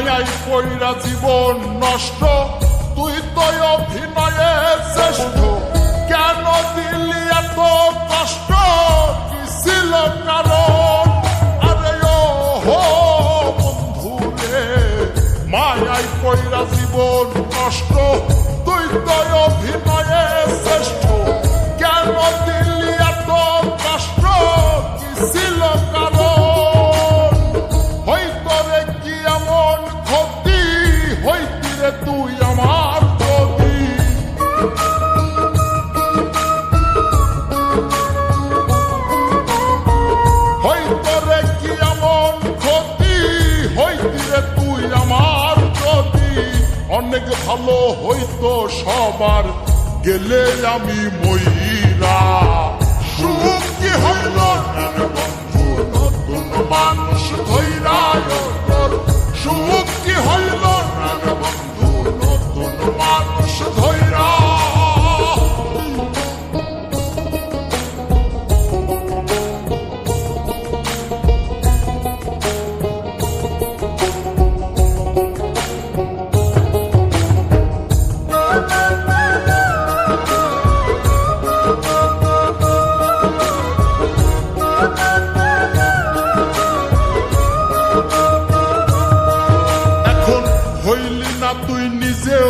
মায়াই কইরা জীবন নষ্ট। তুই তো ভালো হইতো সবার গেলে আমি ময়রা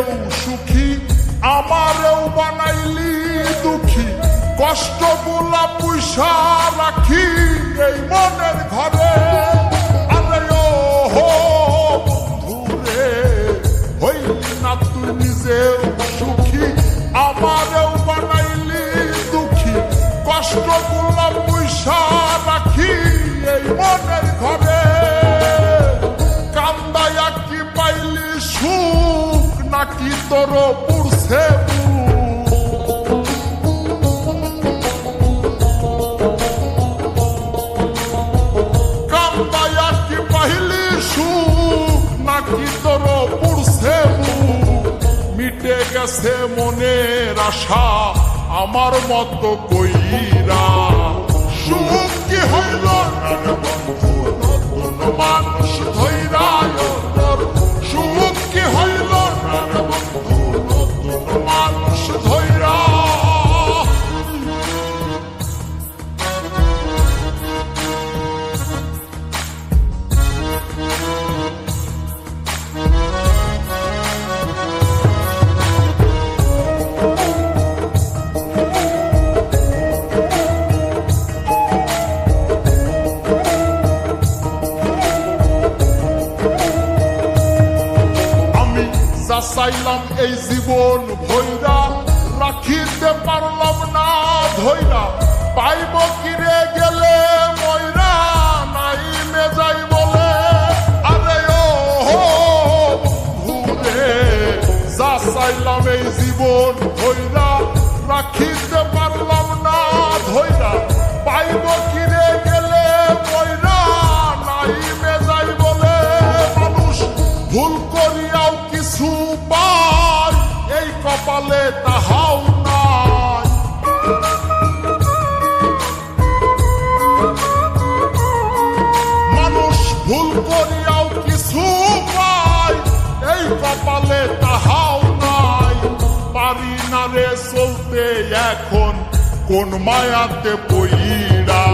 নিজেও সুখী আমারেও বানাইলি দুঃখী। কষ্টগুলা পয়সা রাখি এই মনের ঘরে। নাকি তোর পুরছে কান্দায়া কি পাইলি সুখ, নাকি তোর পুরছে মিটে গেছে মনের আশা, আমার মতো কইরা। সুখ কি হইল? চাইলাম এই জীবন ভৈরা। রাখিতে পারলাম না ধৈরা। পাইব কিরে গেলে ময়রা, নাই যাই বলে। আরে ও বন্ধুরে, যা চাইলাম এই জীবন তাহাও নাই মানুষ ভুল করিয়াও কিছু এই কপালে তাহাও নাই। পারি না রে চলতে এখন, কোন মায়াতে পইরা